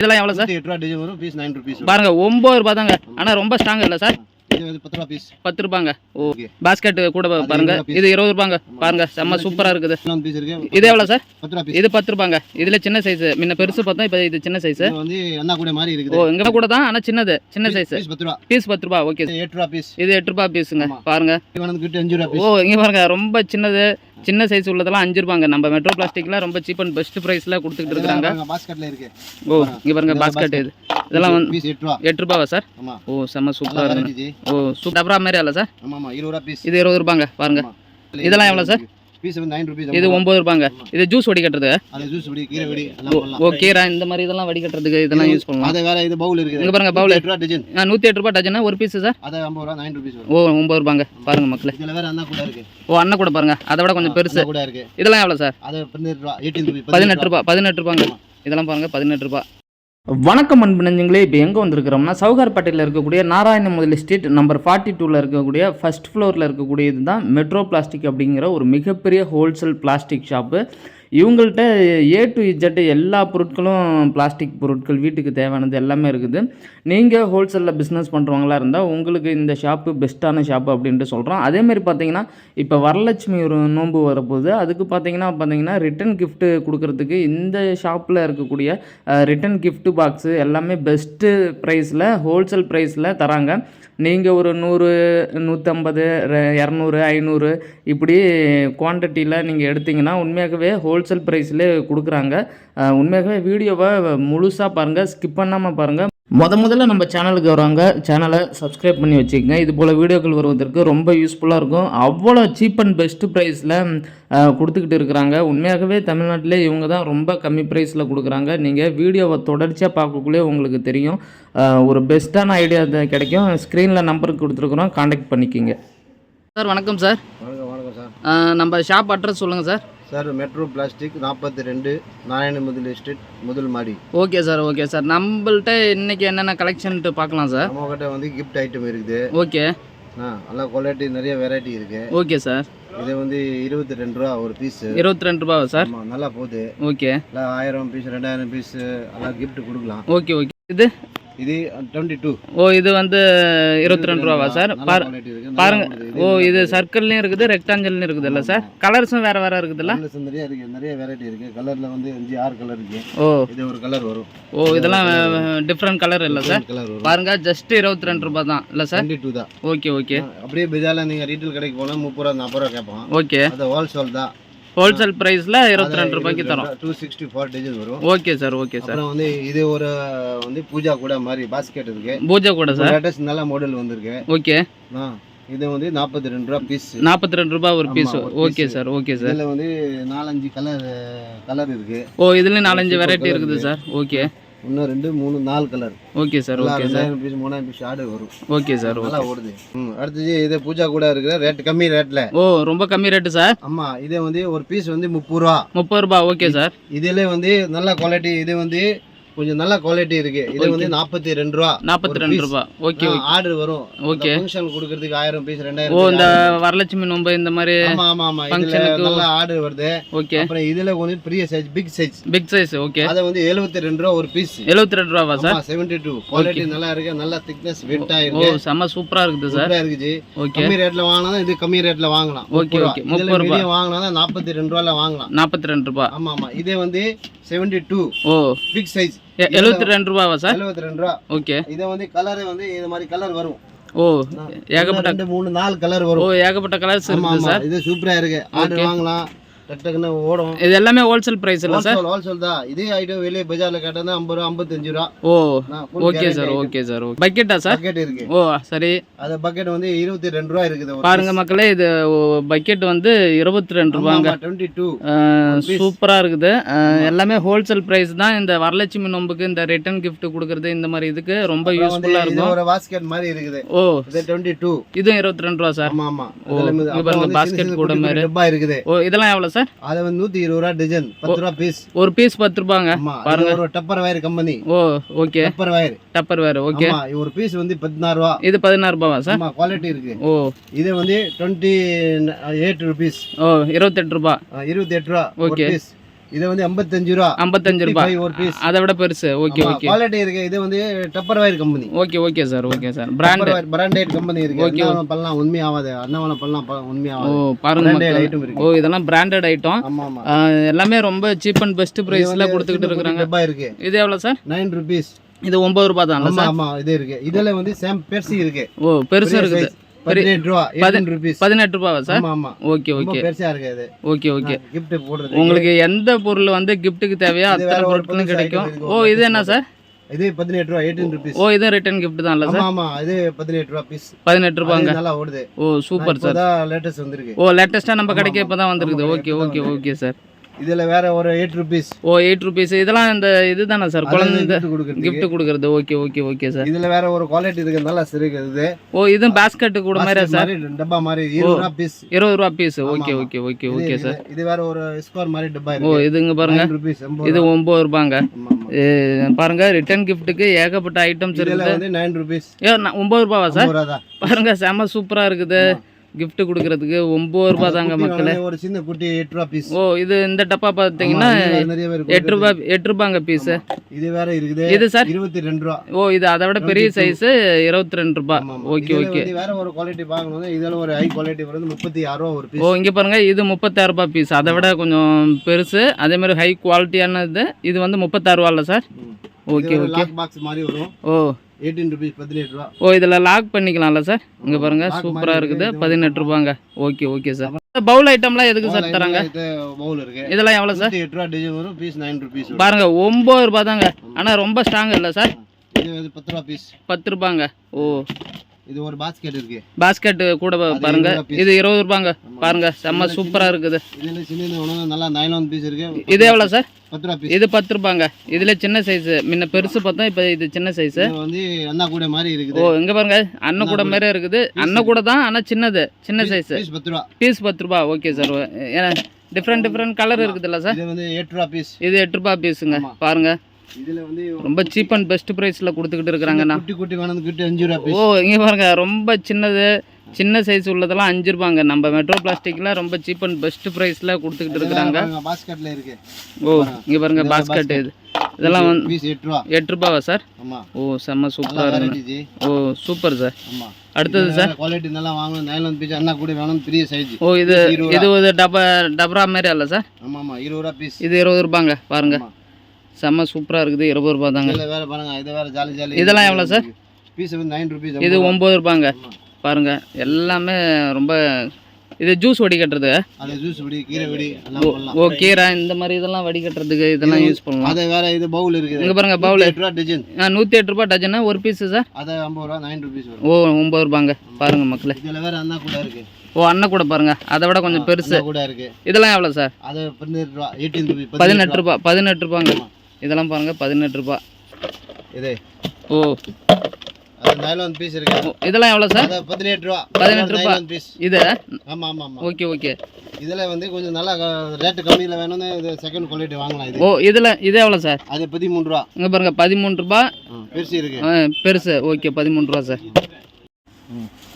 இதெல்லாம் எவ்வளோ சார்? எட்டு ரூபா டிசைன் வரும் பீஸ் நைன் ருபீஸ் பாருங்க ஒம்பது ரூபா தாங்க ஆனால் ரொம்ப ஸ்ட்ராங் இல்லை சார். பத்து ரூபாங்க ஓ Okay. பாஸ்கெட் கூட பாருங்க. இது இருபது ரூபாங்க பாருங்க செம்ம சூப்பராக இருக்குது. இது எவ்வளோ சார்? இது பத்து ரூபாங்க இதில் சின்ன சைஸ் முன்ன பெருசு பார்த்தோம் இப்போ இது சின்ன சைஸ் ஓ இங்கே கூட தான் ஆனால் சின்னது. சின்ன சைஸ் பீஸ் பத்து ரூபா. பீஸ் பத்து ரூபா ஓகே இது எட்டு ரூபா பீஸ் இது எட்டு ரூபா பீஸுங்க. பாருங்க. ஓ இங்கே பாருங்க ரொம்ப சின்னது. சின்ன சைஸ் உள்ளதெல்லாம் அஞ்சு ரூபாங்க. நம்ம மெட்ரோ பிளாஸ்டிக்லாம் ரொம்ப சீப் அண்ட் பெஸ்ட் ப்ரைஸில் கொடுத்துக்கிட்டு இருக்கிறாங்க. பாஸ்கெட்ல இருக்கு. ஓ இங்கே பாருங்க பாஸ்கெட் இது. இதெல்லாம் வந்து எட்டு ரூபா. எட்டு ரூபாவா சார்? ஓ செம்ம நல்லா சூப்பராக இருக்கு. ஓ சூப்பர். டபரா மாதிரி அல்ல சார்? இது இருபது ரூபாங்க பாருங்க. இதெல்லாம் எவ்வளோ சார்? பீஸ் வந்து நைன் ருபீஸ் இது ஒம்பது ரூபாங்க. இது ஜூஸ் வடிகட்டுறது அது ஜூஸ் வெடி கீரை வெடி ஓ கீரை இந்த மாதிரி இதெல்லாம் வடிகட்டுறதுக்கு இதெல்லாம் யூஸ் பண்ணலாம். அது வேற இது பவுல் இருக்குது. இங்க பாருங்க பவுல் எட்டு ரூபா டிசைன் நூற்றி எட்டு ரூபாய் டஜனா ஒரு பீஸ் சார்? அது ஐம்பது ரூபா நைன் ருபீஸ் வரும். ஓ ஒம்பது ரூபாங்க. பாருங்க மக்களே. இதுல வேற அண்ணா கூட இருக்கு. ஓ அண்ணன் கூட பாருங்க. அதை விட கொஞ்சம் பெருசு. அண்ணா கூட இருக்கு. இதெல்லாம் எவ்வளோ சார்? அது பதினெட்டு ரூபா எயிட்டீன் ருபீஸ் பதினெட்டு ரூபாய் பதினெட்டு ரூபாங்க. இதெல்லாம் பாருங்க பதினெட்டு ரூபாய் வணக்கம் அன்பு இப்போ எங்கே வந்திருக்கிறோம்னா சவுகார்பேட்டையில் இருக்கக்கூடிய நாராயண முதலி ஸ்ட்ரீட் நம்பர் ஃபார்ட்டி டூவில் இருக்கக்கூடிய ஃபஸ்ட் ஃப்ளோரில் இருக்கக்கூடிய இதுதான் மெட்ரோ பிளாஸ்டிக் அப்படிங்கிற ஒரு மிகப்பெரிய ஹோல்சேல் பிளாஸ்டிக் ஷாப்பு இவங்கள்ட்ட ஏ டு இஜெட் எல்லா பொருட்களும் பிளாஸ்டிக் பொருட்கள் வீட்டுக்கு தேவையானது எல்லாமே இருக்குது. நீங்கள் ஹோல்சேலில் பிஸ்னஸ் பண்ணுறவங்களா இருந்தால் உங்களுக்கு இந்த ஷாப்பு பெஸ்ட்டான ஷாப்பு அப்படின்ட்டு சொல்கிறோம் அதேமாரி பார்த்தீங்கன்னா இப்போ வரலட்சுமி ஒரு நோன்பு வரப்போகுது. அதுக்கு பார்த்தீங்கன்னா பார்த்தீங்கன்னா ரிட்டன் கிஃப்ட்டு கொடுக்குறதுக்கு இந்த ஷாப்பில் இருக்கக்கூடிய ரிட்டன் கிஃப்ட்டு பாக்ஸு எல்லாமே பெஸ்ட்டு ப்ரைஸில் ஹோல்சேல் ப்ரைஸில் தராங்க. நீங்கள் ஒரு நூறு நூற்றம்பது இரநூறு ஐநூறு இப்படி குவான்டிட்டியில் நீங்கள் எடுத்தீங்கன்னா உண்மையாகவே ஹோல்சேல் ப்ரைஸ்லேயே கொடுக்குறாங்க. உண்மையாகவே வீடியோவை முழுசாக பாருங்கள் ஸ்கிப் பண்ணாமல் பாருங்கள் முத முதல்ல நம்ம சேனலுக்கு வரவங்க சேனலை சப்ஸ்கிரைப் பண்ணி வச்சுக்கோங்க. இது போல் வீடியோக்கள் வருவதற்கு ரொம்ப யூஸ்ஃபுல்லாக இருக்கும். அவ்வளோ சீப் அண்ட் பெஸ்ட் ப்ரைஸில் கொடுத்துக்கிட்டு இருக்கிறாங்க. உண்மையாகவே தமிழ்நாட்டிலே இவங்க தான் ரொம்ப கம்மி ப்ரைஸில் கொடுக்குறாங்க. நீங்கள் வீடியோவை தொடர்ச்சியாக பார்க்கக்குள்ளே உங்களுக்கு தெரியும். ஒரு பெஸ்ட்டான ஐடியா கிடைக்கும். ஸ்க்ரீனில் நம்பருக்கு கொடுத்துருக்குறோம். காண்டாக்ட் பண்ணிக்கிங்க. சார் வணக்கம் சார். வணக்கம் வணக்கம் சார். நம்ம ஷாப் அட்ரஸ் சொல்லுங்கள் சார். சார் மெட்ரோ பிளாஸ்டிக் நாற்பத்தி ரெண்டு நாராயண முதல் ஸ்ட்ரீட் முதல் மாடி ஓகே சார் ஓகே சார் நம்மள்ட்ட இன்னைக்கு என்னென்ன கலெக்ஷன்ட்டு பார்க்கலாம் சார் நம்ம கிட்ட வந்து கிஃப்ட் ஐட்டம் இருக்குது. ஓகே ஆ நல்லா குவாலிட்டி நிறைய வெரைட்டி இருக்கு. ஓகே சார் இது வந்து இருபத்தி ரெண்டு ரூபா ஒரு பீஸ் இருபத்தி ரெண்டு ரூபாவா சார் நல்லா போகுது. ஓகே ஆயிரம் பீஸ் ரெண்டாயிரம் பீஸ் எல்லாம் கிஃப்ட் கொடுக்கலாம். ஓகே ஓகே இது? இது டுவெண்ட்டி டூ ஓ இது வந்து இருபத்தி ரெண்டு ரூபாவா சார்? பாருங்க. ஓ இது சர்க்கிள்லையும் இருக்குது ரெக்டாங்கிள்லையும் இருக்குதுல்ல சார்? கலர்ஸும் வேறு வேறு இருக்குதுல்ல? நிறைய இருக்கு. நிறைய வெரைட்டி இருக்கு. கலர்ல வந்து அஞ்சு ஆறு கலர் இருக்கு. ஓ. இது ஒரு கலர் வரும். ஓ இதெல்லாம் டிஃப்ரெண்ட் கலர் இல்லை சார்? கலர் பாருங்க ஜஸ்ட் இருபத்தி ரெண்டு ரூபா தான். இல்லை சார்? டூ தான். ஓகே ஓகே அப்படியே பெஜால நீங்க ரீட்டைல் கடைக்கு போனா முப்பது ரூபா நாற்பது ரூபா கேட்பான் ஓகே அது ஹோல்சேல் தான். ஹோல்சேல் ப்ரைஸில் இருபத்தி ரெண்டு ரூபாய்க்கு தரோம். டூ சிக்ஸ்டி ஃபோர் டிஜன் வரும். ஓகே சார் ஓகே சார் அப்புறம் வந்து இது ஒரு வந்து பூஜா கூட மாதிரி பாஸ்கெட் இருக்கு. பூஜை கூட சார் லேட்டஸ்ட் நல்ல மாடல் வந்திருக்கு. ஓகே ஆ, இது வந்து நாற்பத்தி ரெண்டு ரூபா பீஸ் நாற்பத்தி ரெண்டு ரூபா ஒரு piece okay. Sir okay sir இதுல வந்து நாலஞ்சு கலர் கலர் இருக்கு. ஓ இதுலேயும் நாலஞ்சு வெரைட்டி இருக்குது இருக்கு. சார் ஓகே இன்னும் ரெண்டு மூணு நாலு colour okay sir okay sir. Piece மூணாயிரம் பீஸ் ஆர்டர் வரும். ஓகே சார் நல்லா ஓடுது. ம் அடுத்தது இது பூஜா கூட இருக்கிற ரேட் கம்மி ரேட்ல ஓ ரொம்ப கம்மி ரேட்டு சார்? ஆமா இது வந்து ஒரு பீஸ் வந்து முப்பது ரூபா. முப்பது ரூபா ஓகே சார். இதுல வந்து நல்ல குவாலிட்டி இது வந்து கொஞ்சம் நல்ல குவாலிட்டி இருக்கு. இது வந்து நாற்பத்தி ரெண்டு ரூபா. நாற்பத்தி ரெண்டு ரூபா. ஓகே ஆர்டர் வரும். ஓகே ஃபங்க்ஷன் கொடுக்கறதுக்கு ஆயிரம் பீஸ் ஓ ரெண்டாயிரம் இந்த வரலட்சுமி நோம்பு இந்த மாதிரி ஆமா ஆமா ஆமா. ஃபங்க்ஷனுக்கு நல்ல ஆர்டர் வருது. ஓகே அப்புறம் இதுல கொஞ்சம் பெரிய size big size big size okay அது வந்து எழுபத்தி ரெண்டு ரூபா ஒரு பீஸ் எழுபத்தி ரெண்டு ரூபாவா சார் செவன்டி டூ குவாலிட்டி நல்லா இருக்கு. நல்லா திக்னஸ் ஓ இருக்கு. செம்ம சூப்பரா இருக்குது சார் சூப்பரா இருக்குது ஓகே கம்மி ரேட்ல வாங்கினா இது கம்மி ரேட்ல வாங்கலாம். ஓகே. ஓகே. முப்பது ரூபா. medium வாங்கினா நாற்பத்தி ரெண்டு ரூபால வாங்கலாம். நாற்பத்தி ரெண்டு ரூபா. ஆமா ஆமா. இதே வந்து செவன்டி டூ ஓ. பிக் சைஸ் எழுபத்தி ரெண்டு ரூபாவா சார்? எழுபத்தி ரெண்டு ரூபா. ஓகே. இதை வந்து கலர் வந்து இது மாதிரி கலர் வரும். ஓ ஏகப்பட்ட மூணு நாலு கலர் ஓ வரும் ஏகப்பட்ட கலர்ஸ் ஆமா இருக்குது ஆமா. சார். இது சூப்பரா இருக்கு. ஆர்டர் வாங்கலாம். டக்கு டக்குன்னு ஓடும். இது எல்லாமே ஹோல்சேல் பிரைஸ் இல்லை சார் ஹோல்சேல் தான். இதே ஐட்டம் வெளியே பஜார்ல கேட்டா ஐம்பது ரூபா ஐம்பத்தஞ்சு ரூபா. ஓ okay sir okay sir okay பக்கெட்டா sir bucket இருக்கு. ஓ சரி. அது பக்கெட் வந்து இருபத்தி ரெண்டு ரூபா இருக்குது பாருங்க மக்களே இது பக்கெட் வந்து இருபத்தி ரெண்டு ரூபாங்க. டுவெண்ட்டி டூ சூப்பரா இருக்குது. எல்லாமே ஹோல்சேல் பிரைஸ் தான். இந்த வரலட்சுமி நோம்புக்கு இந்த ரிட்டர்ன் gift கொடுக்கறது இந்த மாதிரி இதுக்கு ரொம்ப யூஸ்ஃபுல்லா இது இருக்கும். ஒரு பாஸ்கெட் மாதிரி இருக்குது. ஓ. இது டுவெண்ட்டி டூ இதுவும் இருபத்தி ரெண்டு ரூபா சார் ஆமா ஆமா. ஓ, அதுல வந்து இங்க அப்புறம் பாருங்க, வந்து basket சின்ன சின்ன கூட மாதிரி. இருக்குது. ஓ இதெல்லாம் எவ்வளோ சார் அது வந்து நூத்தி இருபது ரூபா டஜன் பத்து ரூபா பீஸ் ஒரு பீஸ் பத்து ரூபாங்க பாருங்க. ஒரு டப்பர் வயர் கம்பெனி ஓ ஓகே டப்பர் வயர் டப்பர் வேறு ஓகே ஒரு பீஸ் வந்து பதினாறு ரூபா. இது பதினாறு ரூபாவா சார்? குவாலிட்டி இருக்கு. ஓ. இது வந்து டுவெண்ட்டி எயிட் ருபீஸ் ஓ இருபத்தெட்டு ரூபா. இருபத்தி எட்டு ரூபா. பீஸ் இது வந்து எண்பத்தஞ்சு ரூபா. ஐம்பத்தஞ்சு ரூபாய் ஒரு பீஸ் அதை விட பெருசு. ஓகே ஓகே குவாலிட்டி இருக்கு. இது வந்து Tupperware company okay okay sir okay sir brand branded company இருக்கு. என்ன பண்ணலாம் உண்மையாவாது அன்னவனம் பண்ணலாம் ப- ஓ உண்மையாவாது பாருங்க இருக்கு. ஓ இதெல்லாம் பிராண்டட் ஐட்டம் எல்லாமே ரொம்ப சீப் அண்ட் பெஸ்ட் ப்ரைஸ்ல கொடுத்துக்கிட்டு இருக்கிறாங்க. டப்பா இருக்கு. இது எவ்வளோ சார் நைன் ருபீஸ் இது ஒன்பது ரூபாய் தான் ஆமா ஆமா இது இருக்கு. இதுல வந்து சேம் பெருசு இருக்கு. ஓ பெருசு size. பதினெட்டு ரூபாவா sir? Okay okay. Okay okay. உங்களுக்கு எந்த பொருள் வந்து கிஃப்ட்டுக்கு தேவையோ அத்தனை பொருட்களும் கிடைக்கும். ஓ இது என்ன சார்? இது பதினெட்டு ரூபா எயிட்டீன் ருபீஸ் ஓ இது ரிட்டர்ன் கிஃப்ட் தான் சார்? ஆமா இது பதினெட்டு ரூபா பீஸ் பதினெட்டு ரூபாங்க. நல்லா ஓடுது. ஓ சூப்பர் சார். இப்போதான் லேட்டஸ்ட் வந்திருக்கு. ஓ லேட்டஸ்ட்டாக நம்ம கடைக்கு இப்போ தான் வந்திருக்குது. ஓகே இப்பதான் ஓகே ஓகே சார். இதுல வேற ஒரு எயிட் ருபீஸ் ஓ எயிட் ருபீஸ் இதெல்லாம் இந்த இதுதானே சார்? குழந்தை gift கொடுக்குறது. Okay okay okay sir. இதுல வேற ஒரு குவாலிட்டி இருக்கு. நல்லா இருக்குது ஓ இது பாஸ்கெட் கூட Basket சார்? மாதிரி டப்பா மாதிரி இருபது ரூபா பீஸ் இருபது ரூபா piece okay. Okay okay okay sir. இது வேற ஒரு ஸ்கோர் மாதிரி டப்பா ஓ இதுங்க பாருங்க. இது ஒம்பது ரூபாங்க. பாருங்க ரிட்டர்ன் கிஃப்ட்டுக்கு ஏகப்பட்ட ஐட்டம்ஸ் இருக்குது. நைன் ருபீஸ் ஒம்பது ரூபாவா சார்? தான். பாருங்க செம சூப்பரா இருக்குது. Gift கொடுக்கறதுக்கு ஒம்பது ரூபா தாங்க மக்களே. ஒரு சின்ன குட்டி எட்டு ரூபா பீஸ் ஓ இது இந்த டப்பா பார்த்தீங்கன்னா எட்டு ரூபா எட்டு ரூபாங்க பீஸ் இது வேற இருக்குது. இது சார்? இருபத்தி ரெண்டு ரூபா. ஓ இது அதை விட பெரிய சைஸ் இருபத்தி ரெண்டு ஆமா. Okay okay. வேற ஒரு குவாலிட்டி பார்க்கணும் இதுல ஒரு ஹை குவாலிட்டி வருது. முப்பத்தி ஆறு ரூபா ஒரு பீஸ் ஓ இங்க பாருங்க இது முப்பத்தாறு ரூபாய் பீஸ் அதை விட கொஞ்சம் பெருசு. அதே மாதிரி ஹை குவாலிட்டியானது இது வந்து முப்பத்தாறு ரூபால சார்? Okay okay. பாக்ஸ் மாதிரி வரும். ஓ. எயிட்டீன் ருபீஸ் பதினெட்டு ரூபா. ஓ இதில் லாக் பண்ணிக்கலாம்ல சார் இங்கே பாருங்க சூப்பராக இருக்குது. பதினெட்டு ரூபாங்க. ஓகே ஓகே சார் பவுல் ஐட்டம்லாம் எதுக்கு சார் தராங்க? பவுல் இருக்கு. இதெல்லாம் எவ்வளோ சார் எட்டு ரூபா டிசைன் வரும் பீஸ் நைன் ருபீஸ் பாருங்க ஒம்பது ரூபாய் தாங்க. ஆனால் ரொம்ப ஸ்ட்ராங் இல்லை சார் பத்து ரூபா பீஸ் பத்து ரூபாங்க. ஓ. இது ஒரு பாஸ்கெட் இருக்கு. பாஸ்கெட் கூட பாருங்க. இது இருபது ரூபாங்க. பாருங்க செம்ம சூப்பராக இருக்குது. இதுல சின்ன சின்ன உணவு நல்லா நைலான் பீஸ் இருக்கு. இது எவ்வளோ சார்? பத்து ரூபா பீஸ் இது பத்து ரூபாங்க. இதில் சின்ன சைஸு முன்ன பெருசு பார்த்தா இப்போ இது சின்ன சைஸு வந்து அண்ணா கூட மாதிரி ஓ இருக்குது இங்கே பாருங்க. அன்ன கூட மாதிரி இருக்குது. அன்ன கூட தான் ஆனால் சின்னது. சின்ன சைஸு பீஸ் பத்து ரூபா. பீஸ் பத்து ரூபா. ஓகே சார் ஏன்னா டிஃப்ரெண்ட் டிஃப்ரெண்ட் கலர் இருக்குதுல்ல சார் இது வந்து எட்டு ரூபா பீஸ் இது எட்டு ரூபா பீஸுங்க. பாருங்க. இதுல வந்து ரொம்ப சீப் அண்ட் பெஸ்ட் ப்ரைஸில் கொடுத்துக்கிட்டு இருக்கிறாங்கண்ணா குட்டி குட்டி குட்டி அஞ்சு ரூபா ஓ இங்கே பாருங்க ரொம்ப சின்னது சின்ன சைஸ் உள்ளதெல்லாம் அஞ்சு ரூபாங்க. நம்ம மெட்ரோ பிளாஸ்டிக்கில் ரொம்ப சீப் அண்ட் பெஸ்ட் ப்ரைஸில் கொடுத்துக்கிட்டு இருக்கிறாங்க. பாஸ்கெட்ல இருக்கு. ஓ இங்கே பாருங்க பாஸ்கெட் இது. இதெல்லாம் வந்து எட்டு ரூபா. எட்டு ரூபாவா சார்? ஓ செம்ம சூப்பராக ஜி. ஓ சூப்பர் சார். அடுத்தது சார்? குவாலிட்டி நல்லா வாங்கணும். நைலான் பீஸ் அண்ணா கூட வேணும் பெரிய சைஸ் ஓ இது இது ஒரு டபா டபரா மாதிரி அல்ல சார்? ஆமா ஆமா இருபது ரூபா பீஸ் இது இருபது ரூபாங்க பாருங்க. ஆமா. செம்ம சூப்பராக இருக்குது. இருபது ரூபா தாங்க. வேற பாருங்க இது வேற ஜாலி ஜாலி இதெல்லாம் எவ்வளோ சார்? பீஸ் வந்து நைன் ருபீஸ் இது ஒம்பது ரூபாங்க பாருங்க எல்லாமே ரொம்ப இது ஜூஸ் வடிகட்டுறது அது ஜூஸ் விடி கீரை ஓ கீரை இந்த மாதிரி இதெல்லாம் வடிகட்டுறதுக்கு இதெல்லாம் யூஸ் பண்ணலாம். அது வேற இது பவுல் இருக்குது. இங்கே பாருங்க பவுல் எட்டு ரூபா டிசைன் நூற்றி எட்டு ரூபா டஜனா ஒரு பீஸு சார்? அது ஐம்பது ரூபா நைன் ருபீஸ் ஓ ஒம்பது ரூபாங்க பாருங்க மக்களே. இதுல வேற அண்ணா கூட இருக்கு. ஓ அண்ணன் கூட பாருங்க. அதை விட கொஞ்சம் பெருசு. கூட இருக்கு. இதெல்லாம் எவ்வளோ சார்? அது பதினெட்டு ரூபா பதினெட்டு ரூபா. பதினெட்டு ரூபாங்க இதெல்லாம் பாருங்க பதினெட்டு ரூபா. இது. ஓ. நைலான் பீஸ் இருக்கு. இதெல்லாம் எவ்வளோ சார்? பதினெட்டு ரூபா. பதினெட்டு ரூபா. பீஸ் இது? ஆமா ஆமா ஆமா. Okay okay. இதுல வந்து கொஞ்சம் நல்லா ரேட்டு கம்மியில வேணும்னு இது செகண்ட் குவாலிட்டி வாங்கலாம் இது. ஓ இதில் இது எவ்வளோ சார்? அது பதிமூணு ரூபா. இங்கே பாருங்க பதிமூணு ரூபா. பெருசு இருக்கு. பெருசு. ஓகே பதிமூணு ரூபா சார்.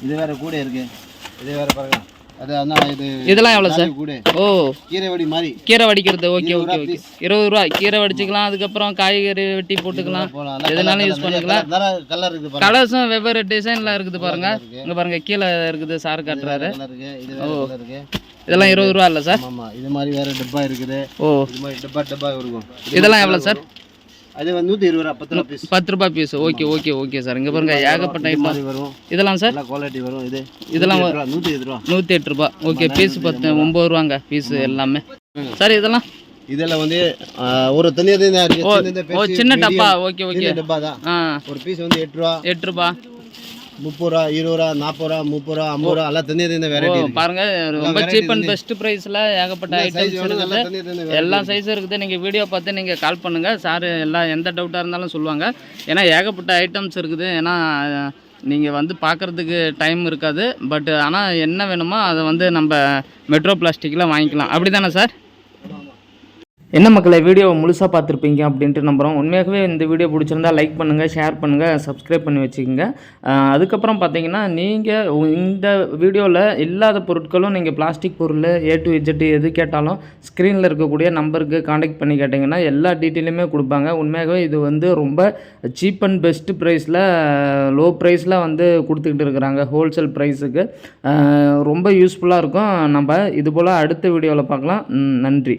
இது வேற கூட இருக்கு. இது வேற பாருங்க. அது அண்ணா இது இதெல்லாம் எவ்வளோ சார்? ஓ. கீரை வடி மாதிரி. கீரை வடிக்கிறது ஓகே ஓகே ஓகே. இருபது ரூபா. கீரை வடிச்சுக்கலாம் அதுக்கப்புறம் காய்கறி வெட்டி போட்டுக்கலாம். எதுனாலும் யூஸ் பண்ணிக்கலாம். கலர்ஸும் வெவ்வேறு டிசைனில் இருக்குது பாருங்க. இங்கே பாருங்க கீழே இருக்குது சார் காட்டுறாரு. இருக்கு இதெல்லாம் இருபது ரூபா இல்லை சார்? இது மாதிரி வேற டப்பா இருக்குது. ஓ. இது மாதிரி டப்பா டப்பா இருக்கும். இதெல்லாம் எவ்வளோ சார்? அது வந்து இருபது ரூபா பத்து ரூபா பீஸ் பத்து ஓகே ஓகே ஓகே சார் இங்கே பாருங்க ஏகப்பட்ட ஐட்டம் வரும். இதெல்லாம் சார் நல்லா குவாலிட்டி வரும். இது இதெல்லாம் நூத்தி எட்டு ரூபா, நூற்றி எட்டு ரூபா. ஓகே பீஸ் பத்து ஒம்பது ரூபாங்க பீஸ் எல்லாமே. சார் இதெல்லாம்? இதெல்லாம் வந்து ஒரு தனியாக சின்ன. டப்பா ஓகே ஓகே சின்ன டப்பா. தான் ஆ. ஒரு பீஸ் வந்து எட்டு ரூபா. எட்டு ரூபா. முப்பது ரூபா இருபது ரூபா நாற்பது ரூபா முப்பது ரூபா ஐம்பது ரூபா எல்லாம் தனியாக ஓ வெரைட்டி பாருங்க ரொம்ப சீப் அண்ட். பெஸ்ட் ப்ரைஸில் ஏகப்பட்ட ஐட்டம்ஸ் இருக்குது. எல்லா சைஸும் இருக்குது. நீங்கள் வீடியோ பார்த்து நீங்கள் கால் பண்ணுங்கள் சார் எல்லாம் எந்த டவுட்டாக இருந்தாலும் சொல்லுவாங்க. ஏன்னா ஏகப்பட்ட ஐட்டம்ஸ் இருக்குது. ஏன்னா நீங்கள் வந்து பார்க்குறதுக்கு டைம் இருக்காது. பட் ஆனால் என்ன வேணுமோ அதை வந்து நம்ம மெட்ரோ பிளாஸ்டிக்கில் வாங்கிக்கலாம். அப்படி தானே சார் என்ன மக்களை வீடியோவை முழுசாக பார்த்துருப்பீங்க அப்படின்ட்டு நம்புகிறோம் உண்மையாகவே இந்த வீடியோ பிடிச்சிருந்தா லைக் பண்ணுங்கள் ஷேர் பண்ணுங்கள் சப்ஸ்கிரைப் பண்ணி வச்சுக்கோங்க. அதுக்கப்புறம் பார்த்தீங்கன்னா நீங்கள் இந்த வீடியோவில் இல்லாத பொருட்களும் நீங்கள் பிளாஸ்டிக் பொருள் ஏ டு இஜெட் எது கேட்டாலும் ஸ்க்ரீனில் இருக்கக்கூடிய நம்பருக்கு காண்டாக்ட் பண்ணி கேட்டிங்கன்னா எல்லா டீட்டெயிலுமே கொடுப்பாங்க. உண்மையாகவே இது வந்து ரொம்ப சீப் அண்ட் பெஸ்ட் ப்ரைஸில் லோ ப்ரைஸில் வந்து கொடுத்துக்கிட்டு இருக்கிறாங்க ஹோல்சேல் ப்ரைஸுக்கு ரொம்ப யூஸ்ஃபுல்லாக இருக்கும். நம்ம இது போல் அடுத்த வீடியோவில் பார்க்கலாம் நன்றி.